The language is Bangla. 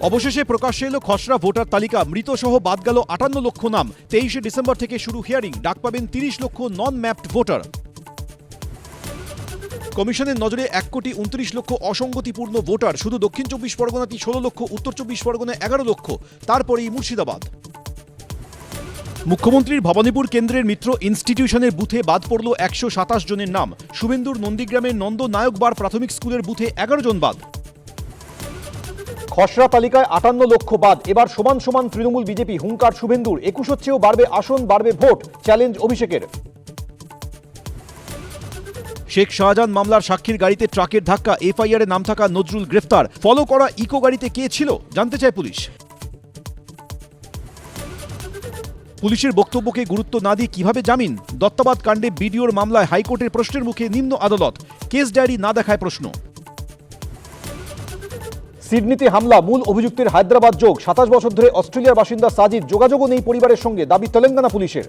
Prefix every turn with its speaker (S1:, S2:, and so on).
S1: অবশেষে প্রকাশ্যে এলো খসড়া ভোটার তালিকা। মৃত সহ বাদ গেল আটান্ন লক্ষ নাম। তেইশে ডিসেম্বর থেকে শুরু হিয়ারিং। ডাক পাবেন তিরিশ লক্ষ নন ম্যাপড ভোটার। কমিশনের নজরে এক কোটি উনত্রিশ লক্ষ অসঙ্গতিপূর্ণ ভোটার। শুধু দক্ষিণ চব্বিশ পরগনাতে ষোলো লক্ষ, উত্তর চব্বিশ পরগনায় এগারো লক্ষ। তারপরেই মুর্শিদাবাদ। মুখ্যমন্ত্রীর ভবানীপুর কেন্দ্রের মিত্র ইনস্টিটিউশনের বুথে বাদ পড়ল একশো সাতাশ জনের নাম। শুভেন্দুর নন্দীগ্রামের নন্দ নায়কবার প্রাথমিক স্কুলের বুথে এগারো জন বাদ। খসড়া তালিকায় আটান্ন লক্ষ বাদ। এবার সমান সমান তৃণমূল বিজেপি, হুঙ্কার শুভেন্দুর। একুশ হচ্ছেও বাড়বে আসন, বাড়বে ভোট, চ্যালেঞ্জ অভিষেকের। শেখ শাহজাহান মামলার সাক্ষীর গাড়িতে ট্রাকের ধাক্কা, এফআইআরে নাম থাকা নজরুল গ্রেফতার। ফলো করা ইকো গাড়িতে কে ছিল? জানতে চায় পুলিশ। পুলিশের বক্তব্যকে গুরুত্ব না দিয়ে কীভাবে জামিন? দত্তাবাদ কাণ্ডে বিডিওর মামলায় হাইকোর্টের প্রশ্নের মুখে নিম্ন আদালত। কেস ডায়েরি না দেখায় প্রশ্ন। সিডনিতে হামলা, মূল অভিযুক্তের হায়দ্রাবাদ যোগ। সাতাশ বছর ধরে অস্ট্রেলিয়ার বাসিন্দা সাজিদ যোগাযোগও নেই পরিবারের সঙ্গে, দাবি তেলেঙ্গানা পুলিশের।